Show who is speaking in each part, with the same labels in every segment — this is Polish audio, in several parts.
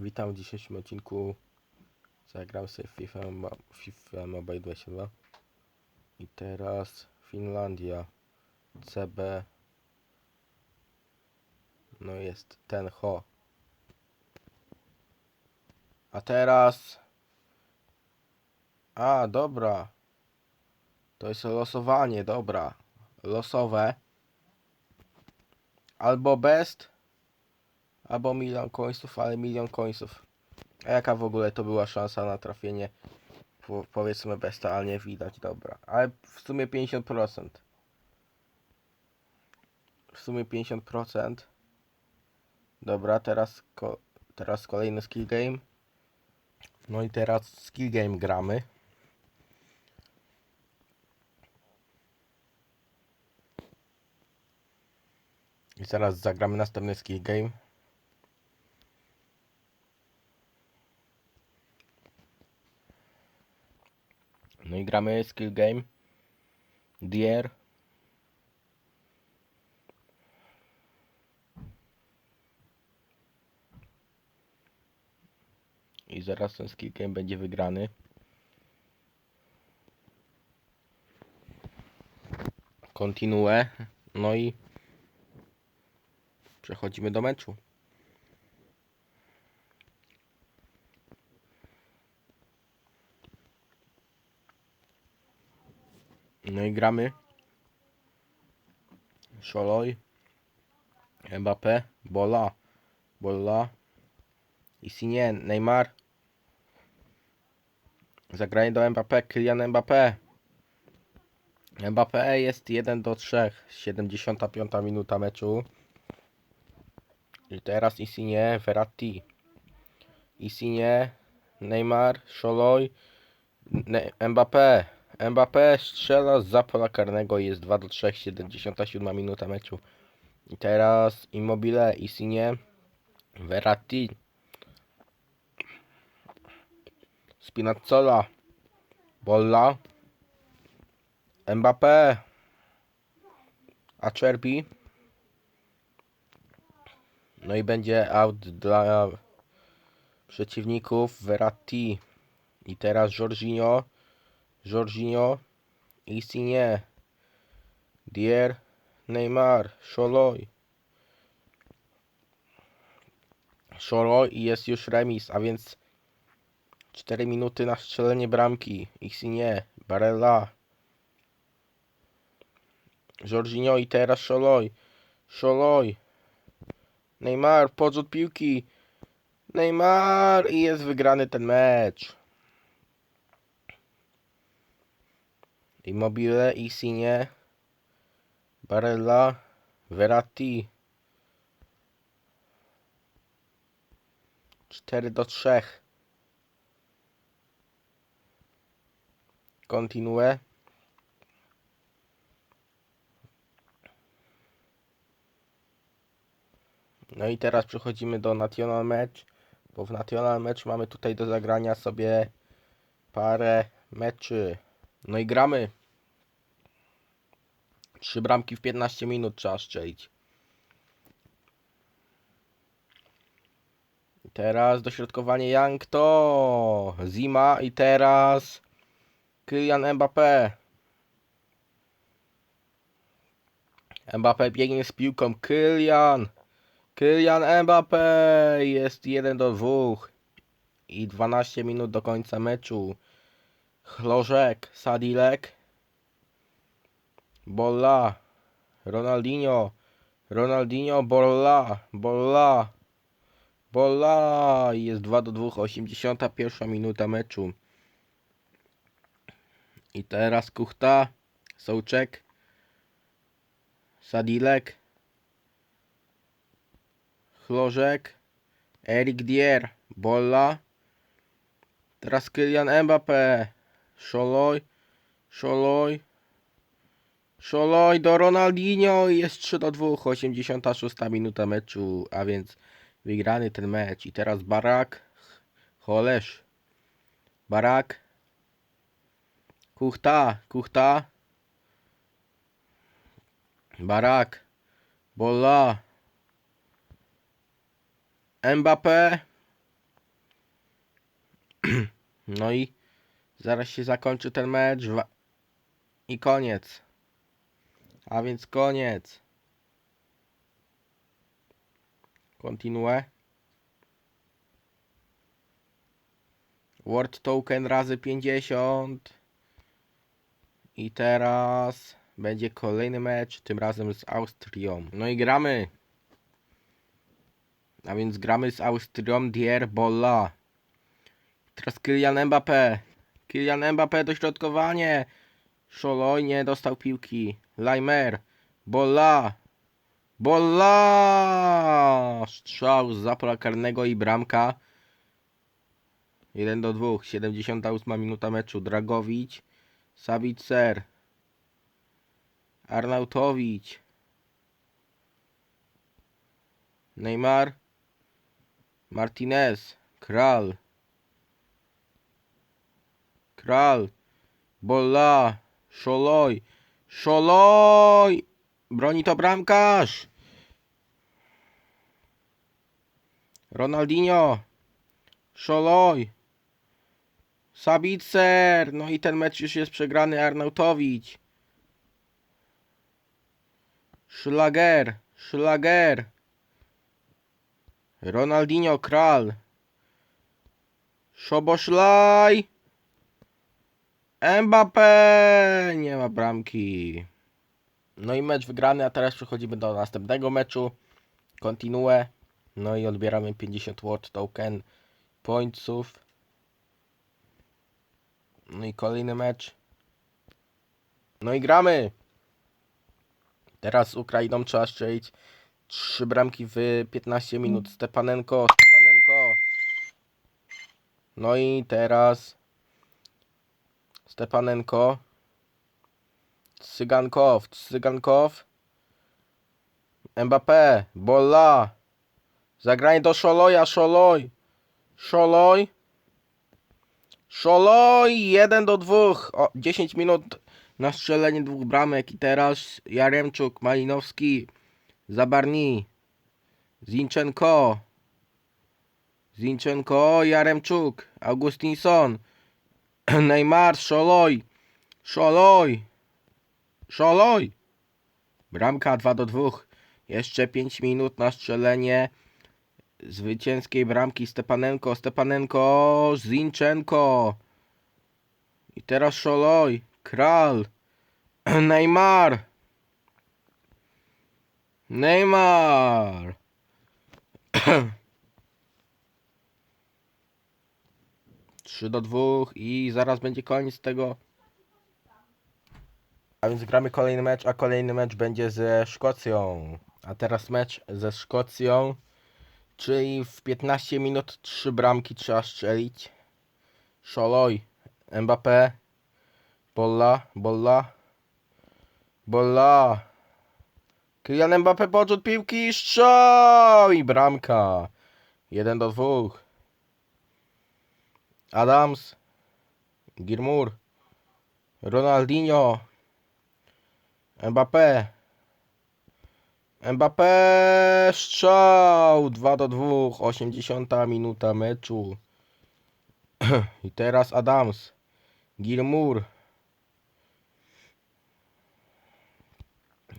Speaker 1: Witam w dzisiejszym odcinku. Zagram sobie FIFA, FIFA Mobile 22. I teraz Finlandia. CB. No jest ten ho. A teraz. A, dobra. To jest losowanie, dobra. Losowe. Albo best, albo milion końców, ale milion końców. A jaka w ogóle to była szansa na trafienie? Po, powiedzmy besta, ale nie widać, dobra. Ale w sumie 50%. W sumie 50%. Dobra, teraz, ko teraz kolejny skill game. No i teraz skill game gramy. I zaraz zagramy następny skill game. Gramy skill game. Dier. I zaraz ten skill game będzie wygrany. Kontinuę. No i przechodzimy do meczu. No i gramy. Szoloj. Mbappé. Bola. Bola. Insigne. Neymar. Zagranie do Mbappé. Kylian Mbappé. Mbappé jest 1 do 3. 75 minuta meczu. I teraz Insigne. Verratti. Insigne. Neymar. Szoloj. Ne Mbappé. Mbappé strzela z pola karnego jest 2 do 3, 77 minuta meczu. I teraz Immobile, Insigne, Verratti, Spinazzola, Bolla, Mbappé, Acerbi. No i będzie out dla przeciwników Verratti. I teraz Jorginho. Jorginho, Insigne, Dier, Neymar, Szoloj. Szoloj i jest już remis, a więc 4 minuty na strzelenie bramki. Insigne, Barella, Jorginho i teraz Szoloj. Szoloj. Neymar, podrzut piłki. Neymar i jest wygrany ten mecz. Immobile, Insigne, Barella, Verratti. 4 do 3. Continue. No i teraz przechodzimy do National Match, bo w National Match mamy tutaj do zagrania sobie parę meczy. No i gramy. Trzy bramki w 15 minut trzeba strzelić. I Teraz dośrodkowanie Young to Zima i teraz Kylian Mbappé. Mbappé biegnie z piłką. Kylian. Kylian Mbappé jest 1 do 2 i 12 minut do końca meczu. Chlożek, Sadilek, Bolla, Ronaldinho, Ronaldinho, Bolla, Bolla, Bolla. Jest 2 do 2, 81 minuta meczu. I teraz Kuchta, Sołczek, Sadilek, Chlożek, Erik Dier, Bolla, teraz Kylian Mbappé, Szoloj, Szoloj, Szoloj do Ronaldinho i jest 3 do 2, 86 minuta meczu, a więc wygrany ten mecz. I teraz Barak, Holesz, Barak, Kuchta, Kuchta, Barak, Bola, Mbappé, No i zaraz się zakończy ten mecz. I koniec. A więc koniec. Kontynuuję. Word token razy 50. I teraz będzie kolejny mecz, tym razem z Austrią. No i gramy. A więc gramy z Austrią Dier Bolla. Teraz Kylian Mbappé. Kylian Mbappé dośrodkowanie. Szoloj nie dostał piłki. Laimer. Bolla. Bolla! Strzał z zapola karnego i bramka. 1 do 2. 78 minuta meczu. Dragowicz. Sabicer. Arnautowicz. Neymar. Martinez. Kral. Kral. Bolla. Szoloj. Szoloj! Broni to bramkarz. Ronaldinho. Szoloj. Sabicer. No i ten mecz już jest przegrany Arnautowicz. Szlager. Szlager. Ronaldinho Kral. Szoboszlaj. Mbappé. Nie ma bramki. No i mecz wygrany, a teraz przechodzimy do następnego meczu. Kontinuę. No i odbieramy 50 Word Token pointsów. No i kolejny mecz. No i gramy. Teraz Ukrainą trzeba strzelić trzy bramki w 15 minut. Stepanenko, Stepanenko. No i teraz Stepanenko. Cygankow, Cygankow. Mbappé, Bolla. Zagranie do Szoloja, Szoloj. Szoloj. Szoloj, 1 do 2. O, 10 minut na strzelenie dwóch bramek. I teraz Jaremczuk, Malinowski, Zabarni, Zinchenko. Zinchenko, Jaremczuk, Augustinson, Neymar, Szoloj. Szoloj. Szoloj. Bramka 2 do 2. Jeszcze 5 minut na strzelenie zwycięskiej bramki Stepanenko, Stepanenko, Zinchenko. I teraz Szoloj, Kral, Neymar. Neymar. Trzy do dwóch i zaraz będzie koniec tego. A więc gramy kolejny mecz, a kolejny mecz będzie ze Szkocją. A teraz mecz ze Szkocją. Czyli w 15 minut 3 bramki trzeba strzelić. Szoloj, Mbappé, Bolla, Bolla, Bolla. Kylian Mbappé podrzut piłki, strzał i bramka. 1 do 2. Adams, Girmur, Ronaldinho, Mbappé. Mbappé strzał 2 do 2, 80 minuta meczu. I teraz Adams. Gilmour.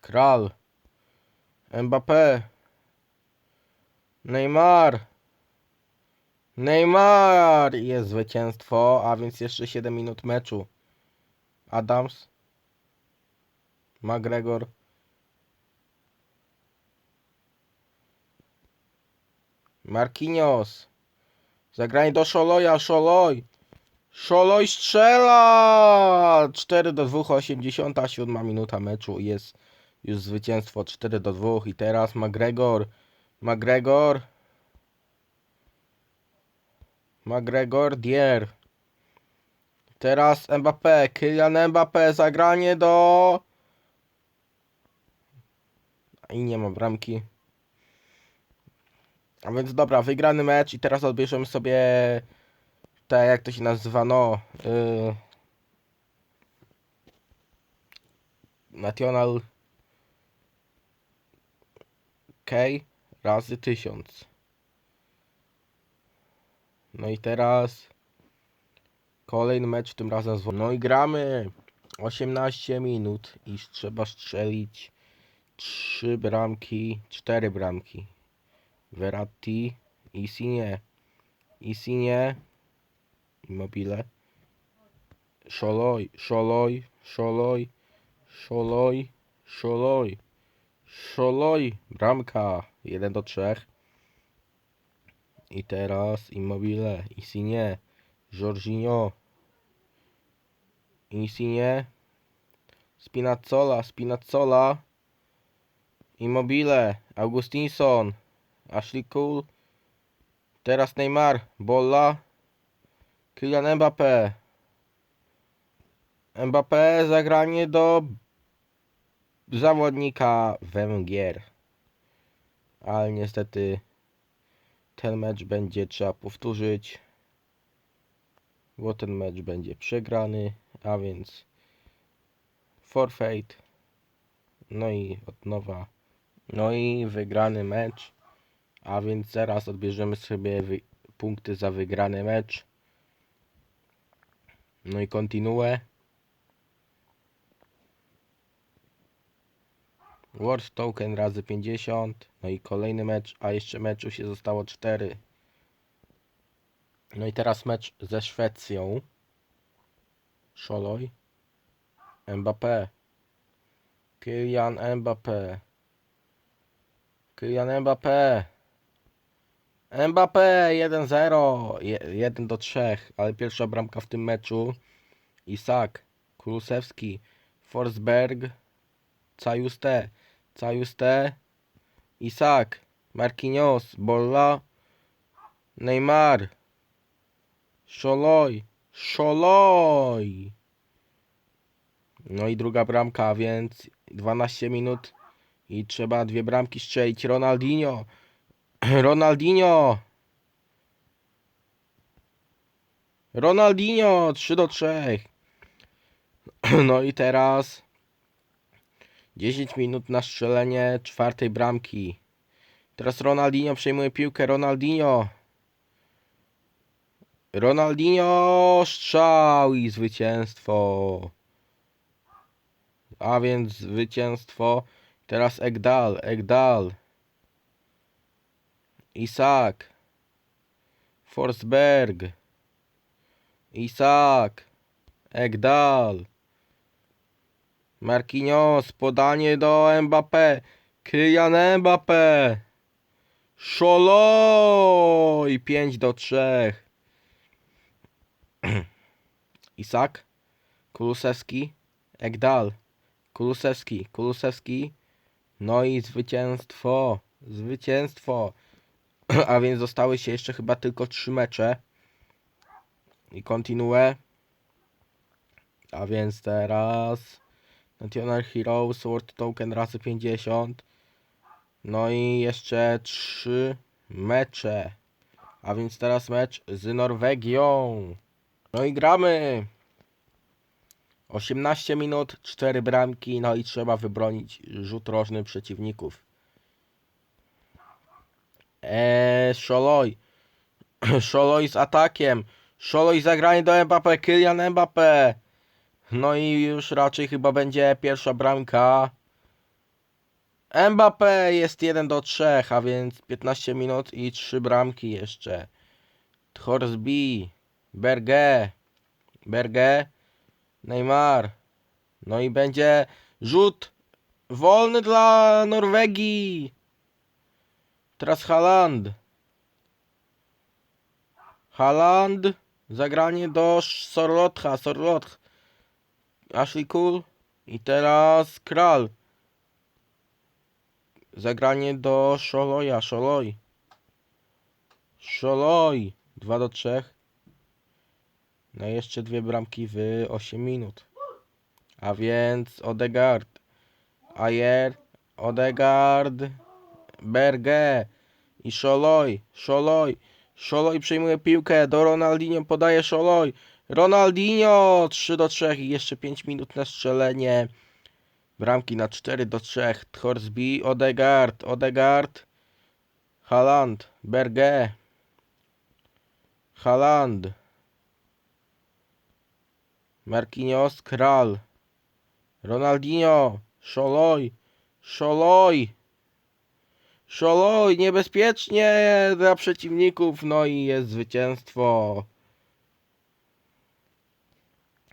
Speaker 1: Kral. Mbappé. Neymar. Neymar! Jest zwycięstwo, a więc jeszcze 7 minut meczu. Adams. McGregor. Marquinhos. Zagranie do Szoloja, Szoloj. Szoloj strzela! 4 do 2, 87 minuta meczu. Jest już zwycięstwo 4 do 2. I teraz McGregor. McGregor. McGregor, Dier. Teraz Mbappé. Kylian Mbappé. Zagranie do... I nie ma bramki. A więc dobra, wygrany mecz i teraz odbierzemy sobie te, jak to się nazywa, no yy, National K razy 1000 No i teraz Kolejny mecz, tym razem z... No i gramy 18 minut i trzeba strzelić 3 bramki, 4 bramki. Verratti, Isinie, Isinie, Immobile, Szoloj, Szoloj, Szoloj, Szoloj, Szoloj, Szoloj, bramka, 1 do 3. I teraz Immobile, Isinie, Jorginho, Insigne, Spinazzola, Spinazzola, Immobile, Augustinson, Ashley Cole, teraz Neymar, Bolla, Kylian Mbappé, Mbappé zagranie do zawodnika Węgier, ale niestety ten mecz będzie trzeba powtórzyć bo ten mecz będzie przegrany, a więc forfeit. No i od nowa. No i wygrany mecz. A więc zaraz odbierzemy sobie punkty za wygrany mecz. No i kontynuuję. World Token razy 50. No i kolejny mecz, a jeszcze meczu się zostało 4. No i teraz mecz ze Szwecją. Szoloj. Mbappé. Kylian Mbappé. Kylian Mbappé. Mbappé 1-0. 1 do 3, ale pierwsza bramka w tym meczu. Isak. Kulusewski. Forsberg. Cajuste. Cajuste. Isak. Marquinhos. Bolla. Neymar. Szoloj, szoloj. No i druga bramka, więc 12 minut i trzeba dwie bramki strzelić. Ronaldinho, Ronaldinho. Ronaldinho 3 do 3. No i teraz 10 minut na strzelenie czwartej bramki. Teraz Ronaldinho przejmuje piłkę. Ronaldinho. Ronaldinho strzał i zwycięstwo. A więc zwycięstwo. Teraz Egdal, Egdal. Isak. Forsberg. Isak. Egdal. Marquinhos, podanie do Mbappé. Kylian Mbappé. Szoloj 5 do 3. Isak, Kulusewski, Egdal, Kulusewski, Kulusewski, no i zwycięstwo, zwycięstwo. A więc zostały się jeszcze chyba tylko trzy mecze. I kontynuuję. A więc teraz National Heroes, World Token razy 50. No i jeszcze trzy mecze. A więc teraz mecz z Norwegią. No i gramy. 18 minut, 4 bramki, no i trzeba wybronić rzut rożny przeciwników. Eee, Szoloj. Szoloj z atakiem. Szoloj zagranie do Mbappé, Kylian Mbappé. No i już raczej chyba będzie pierwsza bramka. Mbappé jest 1 do 3, a więc 15 minut i 3 bramki jeszcze. Thorsby. Berge, Berge, Neymar. No i będzie rzut wolny dla Norwegii. Teraz Haaland. Haaland. Zagranie do Sorlotha, Sorloth. Ashley Cool. I teraz Kral. Zagranie do Szoloja, Szoloj. Szoloj. 2 do 3. No i jeszcze dwie bramki w 8 minut. A więc Odegaard, Ayer, Odegaard, Berge i Szoloj, Szoloj. Szoloj przejmuje piłkę, do Ronaldinho podaje Szoloj. Ronaldinho 3 do 3 i jeszcze 5 minut na strzelenie. Bramki na 4 do 3. Thorsby, Odegaard, Odegaard, Haaland, Berge, Haaland. Marquinhos, Kral. Ronaldinho, Szoloj, Szoloj. Szoloj, niebezpiecznie dla przeciwników, no i jest zwycięstwo.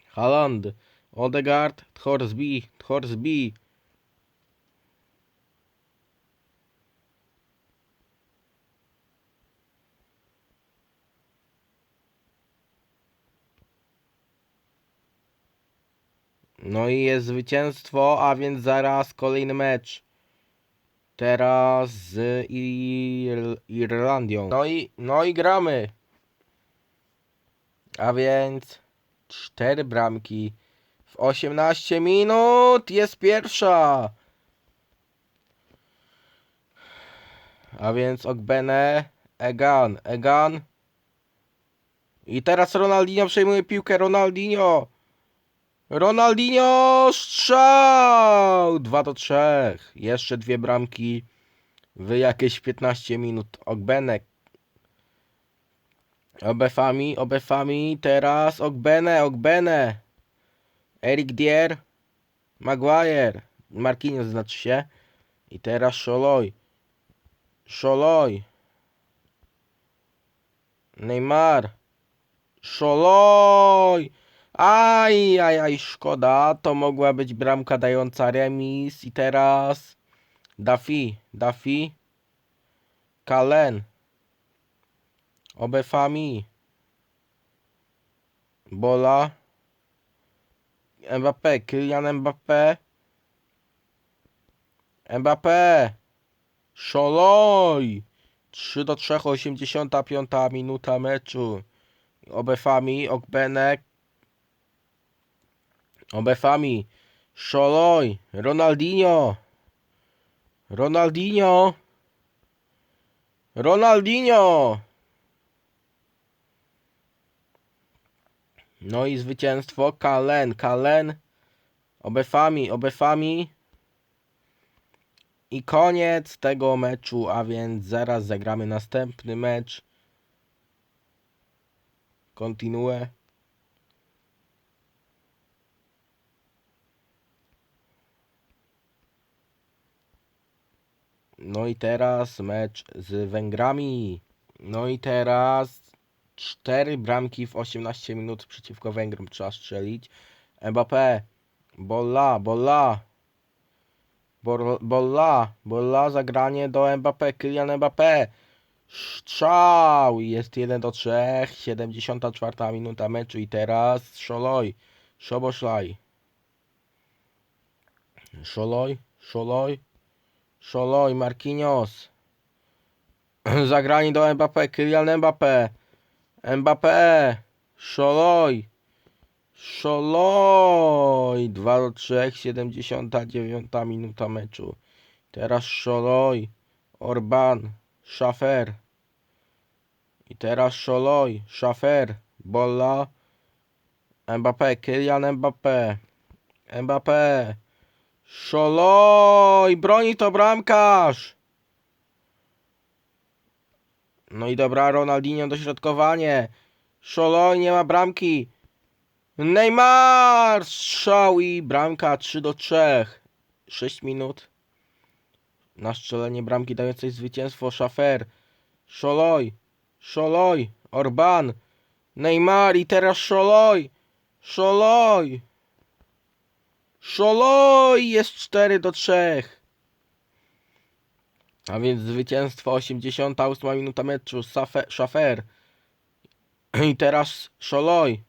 Speaker 1: Haaland, Odegaard, Thorsby, Thorsby. No i jest zwycięstwo, a więc zaraz kolejny mecz. Teraz z Ir Irlandią. No i, no i gramy. A więc cztery bramki w 18 minut jest pierwsza. A więc Ogbene, Egan, Egan. I teraz Ronaldinho przejmuje piłkę, Ronaldinho. Ronaldinho strzał! 2 do 3. Jeszcze dwie bramki w jakieś 15 minut. Ogbenek. Obefami, Obefami, teraz Ogbene, Ogbene. Eric Dier, Maguire, Marquinhos znaczy się. I teraz Szoloj. Szoloj. Neymar. Szoloj. Aj, aj, aj, szkoda. To mogła być bramka dająca remis. I teraz Dafi, Dafi, Kalen, Obefami, Bola, Mbappé, Kylian Mbappé, Mbappé, Szoloj. 3 do 3, 85 minuta meczu. Obefami, Ogbenek, Obefami, Szoloj, Ronaldinho, Ronaldinho, Ronaldinho. No i zwycięstwo Kalen, Kalen, Obefami, Obefami. I koniec tego meczu, a więc zaraz zagramy następny mecz. Kontinuuję. No i teraz mecz z Węgrami. No i teraz cztery bramki w 18 minut przeciwko Węgrom trzeba strzelić. Mbappé, Bolla, Bolla, Bolla, Bolla, zagranie do Mbappé, Kylian Mbappé. Strzał jest 1 do 3, 74 minuta meczu i teraz Szoloj, Szoboszlaj. Szoloj, Szoloj, Szoloj, Marquinhos. Zagranie do Mbappé, Kylian Mbappé. Mbappé, Szoloj. Szoloj. 2 do 3, 79 minuta meczu. Teraz Szoloj, Orban, Szafer. I teraz Szoloj, Szafer, Bolla. Mbappé, Kylian Mbappé. Mbappé. Szoloj! Broni to bramkarz! No i dobra, Ronaldinho dośrodkowanie. Szoloj nie ma bramki. Neymar! Strzał i bramka 3 do 3. 6 minut. Na strzelenie bramki dającej zwycięstwo Szafer. Szoloj! Szoloj! Orban! Neymar i teraz Szoloj! Szoloj! Szoloj jest 4 do 3. A więc zwycięstwo 88 minuta meczu Szafer. I teraz Szoloj.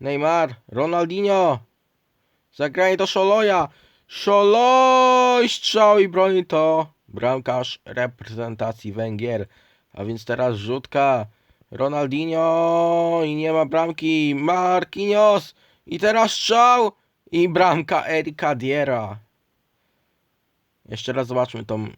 Speaker 1: Neymar, Ronaldinho. Zagranie do Szoloja. Szoloj strzał i broni to bramkarz reprezentacji Węgier. A więc teraz rzutka. Ronaldinho i nie ma bramki. Marquinhos i teraz strzał. I bramka Erika Diera. Jeszcze raz zobaczmy tą